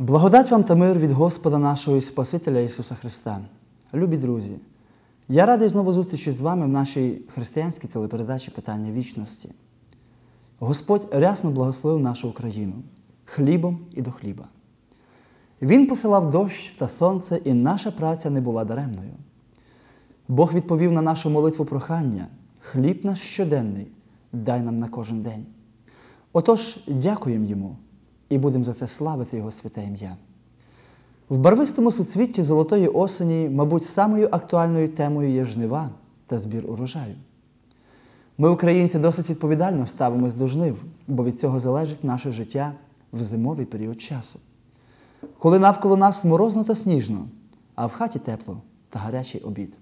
Благодать вам та мир від Господа нашого і Спасителя Ісуса Христа. Любі друзі, я радий знову зустрічі з вами в нашій християнській телепередачі Питання вічності. Господь рясно благословив нашу Україну хлібом і до хліба. Він посилав дощ та сонце, і наша праця не була даремною. Бог відповів на нашу молитву прохання, хліб наш щоденний, дай нам на кожен день. Отож, дякуємо йому і будемо за це славити Його святе ім'я. В барвистому суцвітті золотої осені, мабуть, самою актуальною темою є жнива та збір урожаю. Ми, українці, досить відповідально ставимось до жнив, бо від цього залежить наше життя в зимовий період часу. Коли навколо нас морозно та сніжно, а в хаті тепло та гарячий обід.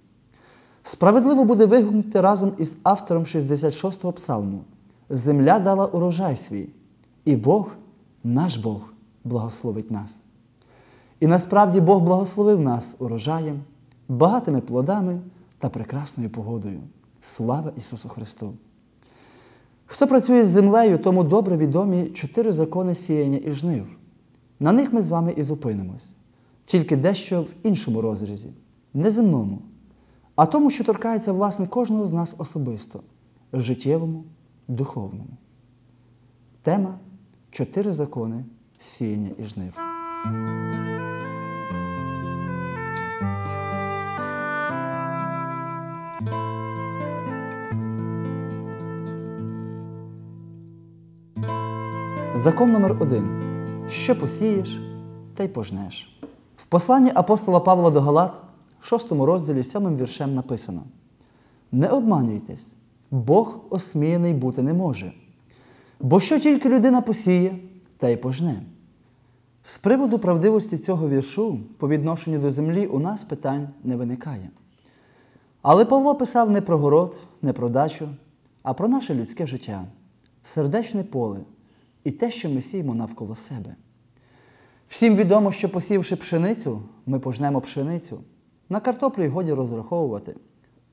Справедливо буде вигукнути разом із автором 66-го псалму Земля дала урожай свій, і Бог наш Бог благословить нас. І насправді Бог благословив нас урожаєм, багатими плодами та прекрасною погодою. Слава Ісусу Христу! Хто працює з землею, тому добре відомі чотири закони сіяння і жнив. На них ми з вами і зупинимось, тільки дещо в іншому розрізі, не земному, а тому, що торкається власне кожного з нас особисто, життєвому, духовному. Тема чотири закони сіяння і жнив. Закон номер один. Що посієш, та й пожнеш. В посланні апостола Павла до Галат, 6 розділі, 7 віршем написано: Не обманюйтесь, Бог осміяний бути не може. Бо що тільки людина посіє, та й пожне. З приводу правдивості цього віршу по відношенню до землі у нас питань не виникає. Але Павло писав не про город, не про дачу, а про наше людське життя, сердечне поле і те, що ми сіємо навколо себе. Всім відомо, що посівши пшеницю, ми пожнемо пшеницю. На картоплю й годі розраховувати.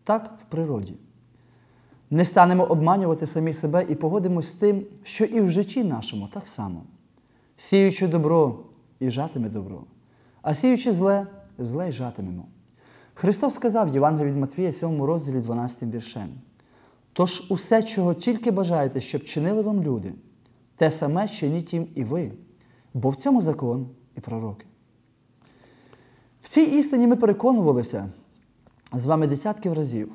Так в природі. Не станемо обманювати самі себе і погодимось з тим, що і в житті нашому так само. Сіючи добро і жатиме добро, а сіючи зле, зле й жатимемо. Христос сказав в Євангелії від Матвія, 7 розділі 12 віршем. Тож усе, чого тільки бажаєте, щоб чинили вам люди, те саме чиніть їм і ви, бо в цьому закон і пророки. В цій істині ми переконувалися з вами десятків разів.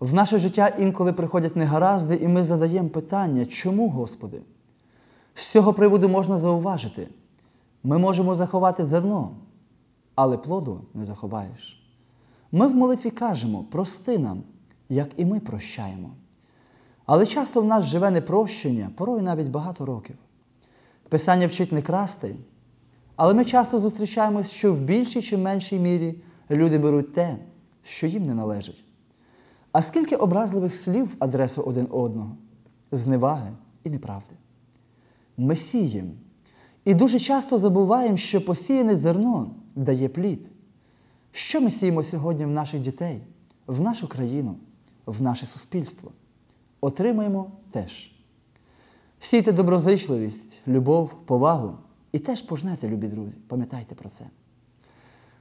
В наше життя інколи приходять негаразди, і ми задаємо питання, чому, Господи? З цього приводу можна зауважити, ми можемо заховати зерно, але плоду не заховаєш. Ми в молитві кажемо, прости нам, як і ми прощаємо. Але часто в нас живе непрощення, порою навіть багато років. Писання вчить не красти, але ми часто зустрічаємось, що в більшій чи меншій мірі люди беруть те, що їм не належить. А скільки образливих слів в адресу один одного, зневаги і неправди. Ми сіємо. І дуже часто забуваємо, що посіяне зерно дає плід. Що ми сіємо сьогодні в наших дітей, в нашу країну, в наше суспільство? Отримаємо теж. Сійте доброзичливість, любов, повагу і теж пожнете, любі друзі, пам'ятайте про це.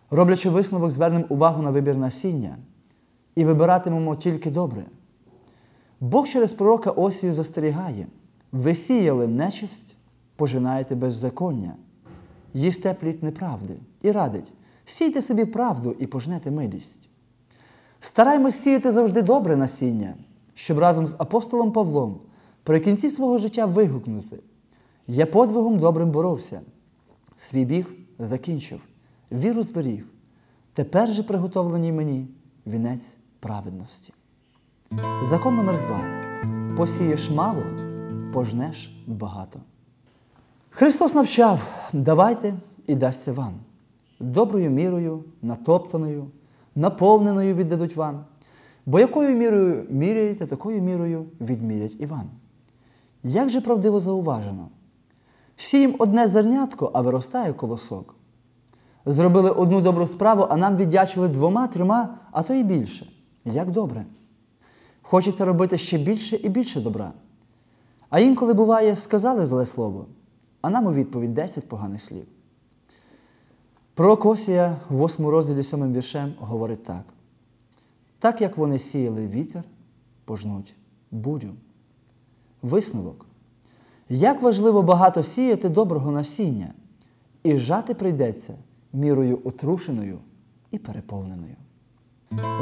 Роблячи висновок, звернемо увагу на вибір насіння і вибиратимемо тільки добре. Бог через пророка Осію застерігає, ви сіяли нечисть, пожинаєте беззаконня, їсте плід неправди і радить, сійте собі правду і пожнете милість. Стараймось сіяти завжди добре насіння, щоб разом з апостолом Павлом при кінці свого життя вигукнути: Я подвигом добрим боровся, свій біг закінчив, віру зберіг, тепер же приготовлений мені вінець праведності. Закон номер два. Посієш мало, пожнеш багато. Христос навчав, давайте і дасться вам. Доброю мірою, натоптаною, наповненою віддадуть вам. Бо якою мірою міряєте, такою мірою відмірять і вам. Як же правдиво зауважено? Сієм одне зернятко, а виростає колосок. Зробили одну добру справу, а нам віддячили двома, трьома, а то і більше. Як добре. Хочеться робити ще більше і більше добра. А інколи буває, сказали зле слово, а нам у відповідь 10 поганих слів. Пророк Осія в 8 розділі 7 віршем говорить так: так як вони сіяли вітер, пожнуть бурю. Висновок. Як важливо багато сіяти доброго насіння, і жати прийдеться мірою отрушеною і переповненою.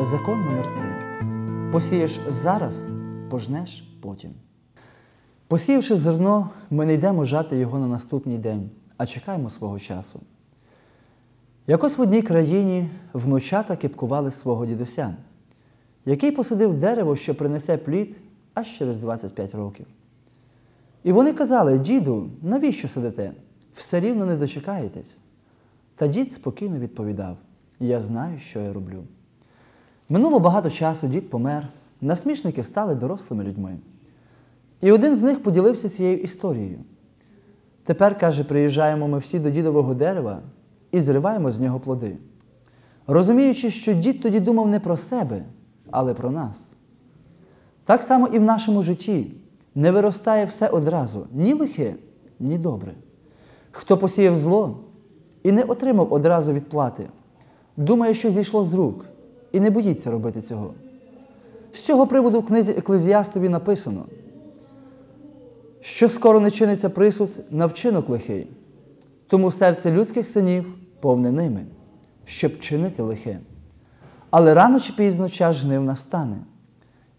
Закон номер 3 Посієш зараз, пожнеш потім. Посіявши зерно, ми не йдемо жати його на наступний день, а чекаємо свого часу. Якось в одній країні внучата кипкували свого дідуся, який посадив дерево, що принесе плід аж через 25 років. І вони казали, діду, навіщо сидите? Все рівно не дочекаєтесь. Та дід спокійно відповідав: Я знаю, що я роблю. Минуло багато часу, дід помер, насмішники стали дорослими людьми. І один з них поділився цією історією. Тепер, каже, приїжджаємо ми всі до дідового дерева і зриваємо з нього плоди. Розуміючи, що дід тоді думав не про себе, але про нас. Так само і в нашому житті не виростає все одразу ні лихе, ні добре. Хто посіяв зло і не отримав одразу відплати, думає, що зійшло з рук, і не боїться робити цього. З цього приводу в книзі Еклезіастові написано, що скоро не чиниться присуд на вчинок лихий, тому серце людських синів повне ними, щоб чинити лихе. Але рано чи пізно час жнив настане.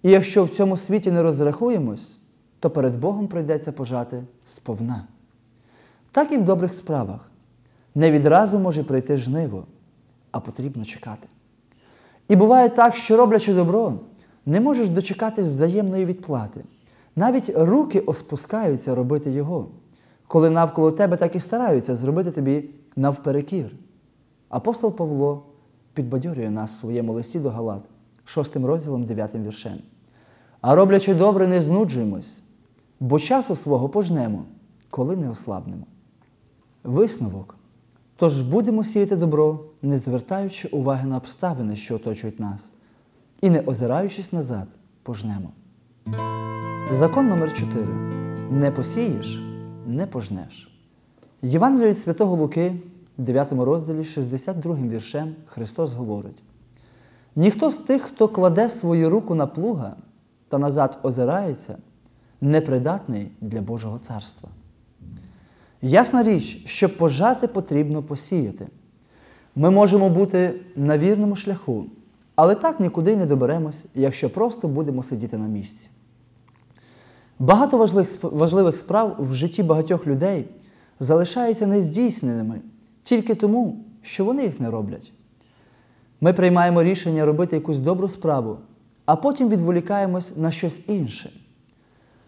І якщо в цьому світі не розрахуємось, то перед Богом прийдеться пожати сповна. Так і в добрих справах. Не відразу може прийти жниво, а потрібно чекати. І буває так, що роблячи добро, не можеш дочекатись взаємної відплати. Навіть руки оспускаються робити його, коли навколо тебе так і стараються зробити тобі навперекір. Апостол Павло підбадьорює нас в своєму листі до Галат, 6 розділом, 9 віршем. А роблячи добре, не знуджуємось, бо часу свого пожнемо, коли не ослабнемо. Висновок. Тож будемо сіяти добро, не звертаючи уваги на обставини, що оточують нас, і не озираючись назад, пожнемо. Закон номер 4 Не посієш, не пожнеш. Євангелія від Святого Луки, 9 розділі, 62 віршем, Христос говорить: ніхто з тих, хто кладе свою руку на плуга та назад озирається, непридатний для Божого царства. Ясна річ, що пожати потрібно посіяти. Ми можемо бути на вірному шляху, але так нікуди не доберемось, якщо просто будемо сидіти на місці. Багато важливих справ в житті багатьох людей залишаються нездійсненими тільки тому, що вони їх не роблять. Ми приймаємо рішення робити якусь добру справу, а потім відволікаємось на щось інше.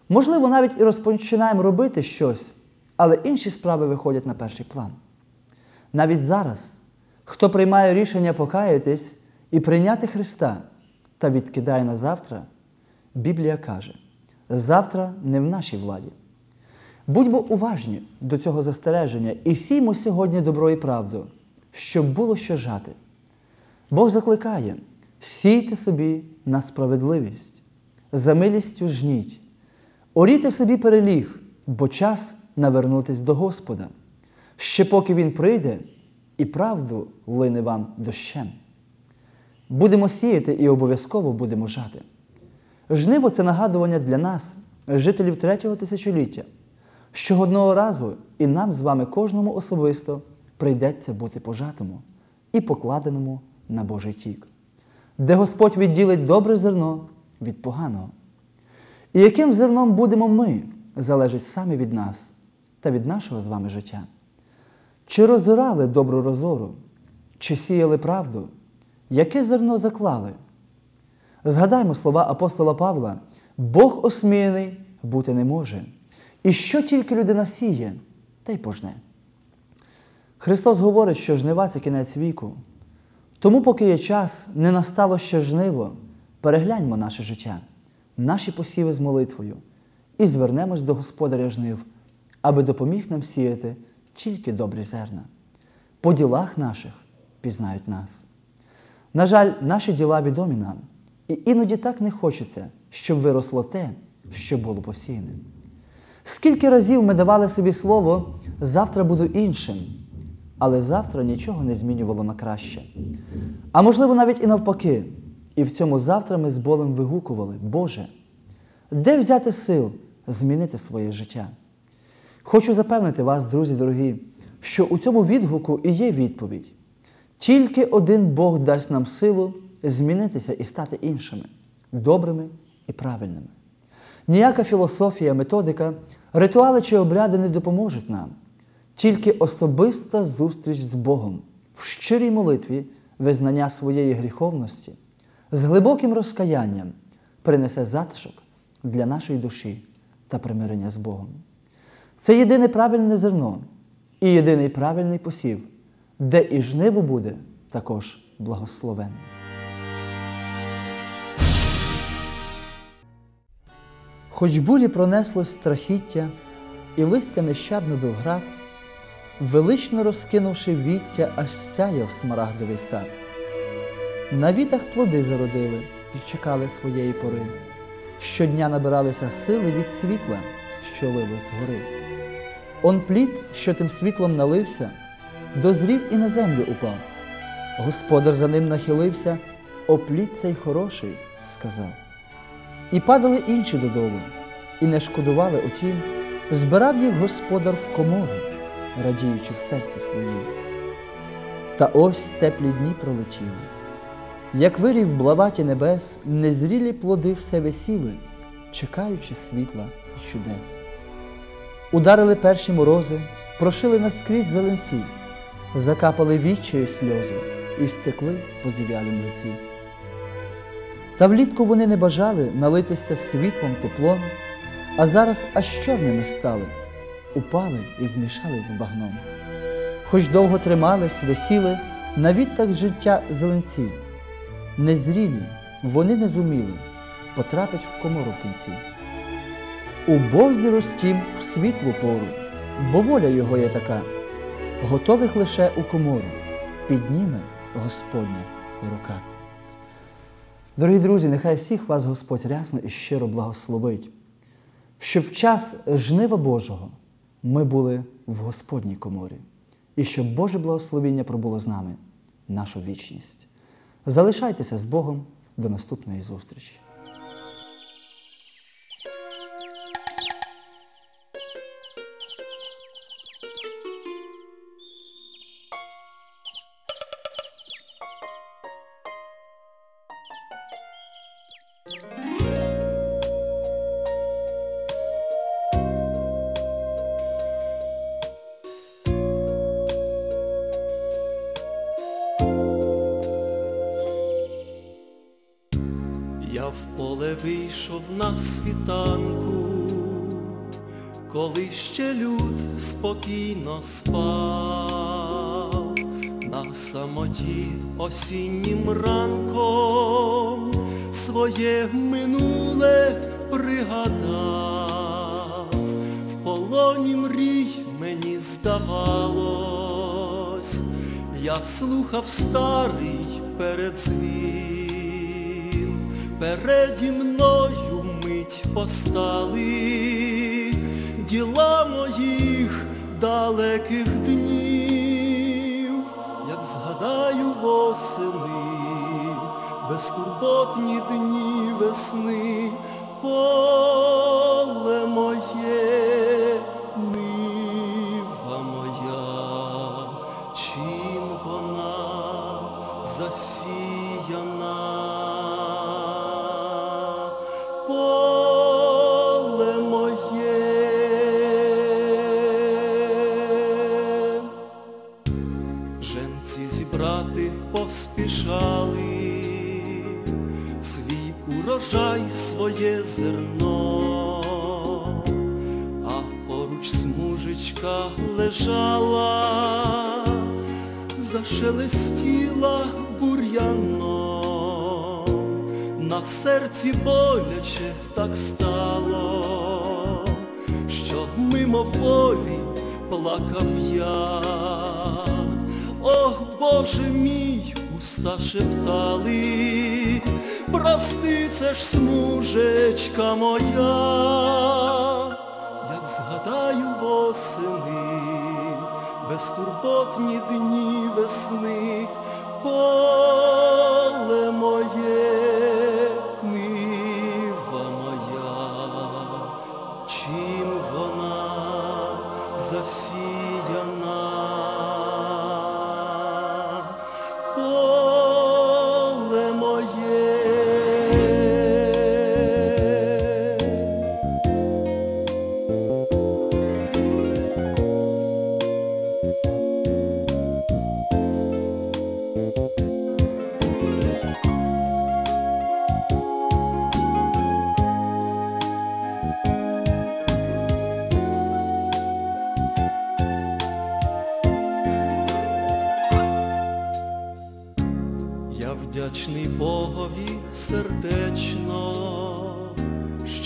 Можливо, навіть і розпочинаємо робити щось, але інші справи виходять на перший план. Навіть зараз, хто приймає рішення покаятись і прийняти Христа та відкидає на завтра, Біблія каже, завтра не в нашій владі. Будьмо уважні до цього застереження і сіймо сьогодні добро і правду, щоб було що жати. Бог закликає, сійте собі на справедливість, за милістю жніть, оріте собі переліг, бо час навернутись до Господа, ще поки Він прийде і правду лине вам дощем. Будемо сіяти і обов'язково будемо жати. Жниво це нагадування для нас, жителів третього тисячоліття, що одного разу і нам з вами кожному особисто прийдеться бути пожатому і покладеному на Божий тік, де Господь відділить добре зерно від поганого. І яким зерном будемо ми, залежить саме від нас та від нашого з вами життя. Чи розорали добру розору, чи сіяли правду, яке зерно заклали? Згадаймо слова апостола Павла: Бог осміяний бути не може. І що тільки людина сіє, та й пожне. Христос говорить, що жнива це кінець віку. Тому, поки є час, не настало ще жниво, перегляньмо наше життя, наші посіви з молитвою і звернемось до Господаря жнив, аби допоміг нам сіяти тільки добрі зерна. По ділах наших пізнають нас. На жаль, наші діла відомі нам, і іноді так не хочеться, щоб виросло те, що було посіяне. Скільки разів ми давали собі слово, завтра буду іншим, але завтра нічого не змінювало на краще. А можливо, навіть і навпаки, і в цьому завтра ми з болем вигукували, Боже, де взяти сил змінити своє життя? Хочу запевнити вас, друзі дорогі, що у цьому відгуку і є відповідь. Тільки один Бог дасть нам силу змінитися і стати іншими, добрими і правильними. Ніяка філософія, методика, ритуали чи обряди не допоможуть нам, тільки особиста зустріч з Богом в щирій молитві визнання своєї гріховності, з глибоким розкаянням принесе затишок для нашої душі та примирення з Богом. Це єдине правильне зерно і єдиний правильний посів, де і жниво буде також благословенне. Хоч бурі пронеслось страхіття, і листя нещадно бив град, велично розкинувши віття, аж сяяв смарагдовий сад. На вітах плоди зародили і чекали своєї пори. Щодня набиралися сили від світла, що лилось згори. Он плід, що тим світлом налився, дозрів і на землю упав. Господар за ним нахилився, о плід цей хороший, сказав. І падали інші додолу, і не шкодували утім, збирав їх господар в комору, радіючи в серці своїм. Та ось теплі дні пролетіли. Як вирів блаваті небес, незрілі плоди все весіли, чекаючи світла і чудес. Ударили перші морози, прошили наскрізь зеленці, закапали віччю сльози і стекли по зів'ялім лиці. Та влітку вони не бажали налитися світлом, теплом, а зараз аж чорними стали, упали і змішались з багном. Хоч довго тримались, висіли на відтак життя зеленці, незрілі, вони не зуміли потрапить в комору в кінці. У Бозі ростім в світлу пору, бо воля його є така, готових лише у комору, підніме Господня рука. Дорогі друзі, нехай всіх вас Господь рясно і щиро благословить, щоб в час жнива Божого ми були в Господній коморі, і щоб Боже благословіння пробуло з нами нашу вічність. Залишайтеся з Богом до наступної зустрічі. Вийшов на світанку, коли ще люд спокійно спав, на самоті осіннім ранком своє минуле пригадав, в полоні мрій мені здавалось, я слухав старий передзвін переді мною мить постали. Діла моїх далеких днів, як згадаю восени, безтурботні дні весни, поле моє, нива моя, чим вона засіяна. Поспішали, свій урожай своє зерно, а поруч смужечка лежала, зашелестіла бур'яном, на серці боляче так стало, що мимоволі плакав я. Боже мій, уста шептали, прости, це ж смужечка моя, як згадаю восени, безтурботні дні весни,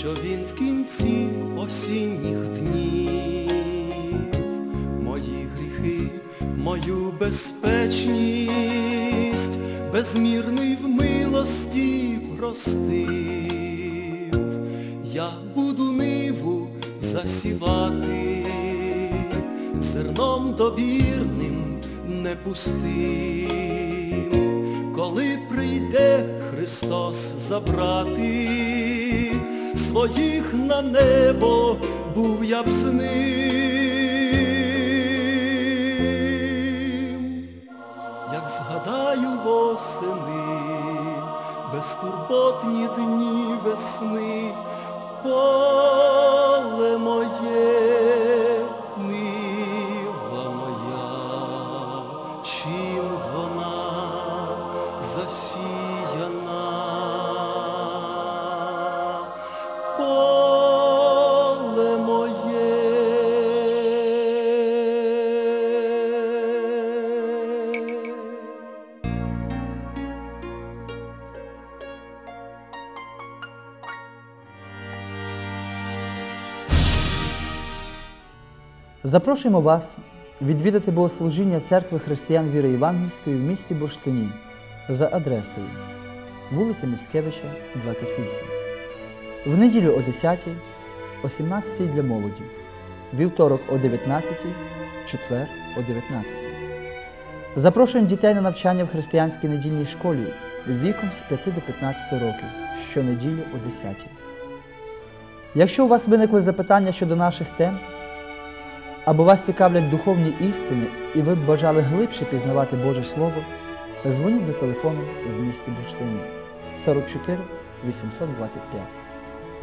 що він в кінці осінніх днів мої гріхи, мою безпечність, безмірний в милості простив. Я буду ниву засівати, зерном добірним не пустим коли прийде Христос забрати своїх на небо, був я б з ним. Як згадаю восени, безтурботні дні весни, Запрошуємо вас відвідати богослужіння церкви християн віри Євангельської в місті Бурштині за адресою вулиця Міцкевича, 28. В неділю о 10, о 17 для молоді, вівторок о 19, четвер о 19. Запрошуємо дітей на навчання в християнській недільній школі віком з 5 до 15 років щонеділю о 10. Якщо у вас виникли запитання щодо наших тем, або вас цікавлять духовні істини і ви б бажали глибше пізнавати Боже Слово, дзвоніть за телефоном в місті Бурштині 44 825.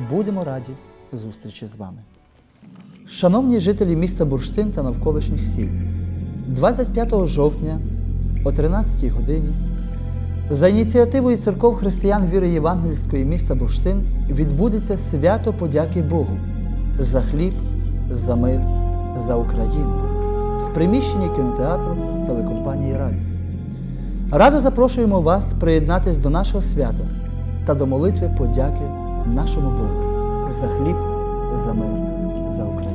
Будемо раді зустрічі з вами. Шановні жителі міста Бурштин та навколишніх сіл, 25 жовтня о 13 годині за ініціативою церков християн віри Євангельської міста Бурштин відбудеться свято подяки Богу за хліб, за мир, за Україну в приміщенні кінотеатру телекомпанії Раді. Радо запрошуємо вас приєднатись до нашого свята та до молитви подяки нашому Богу за хліб, за мир, за Україну.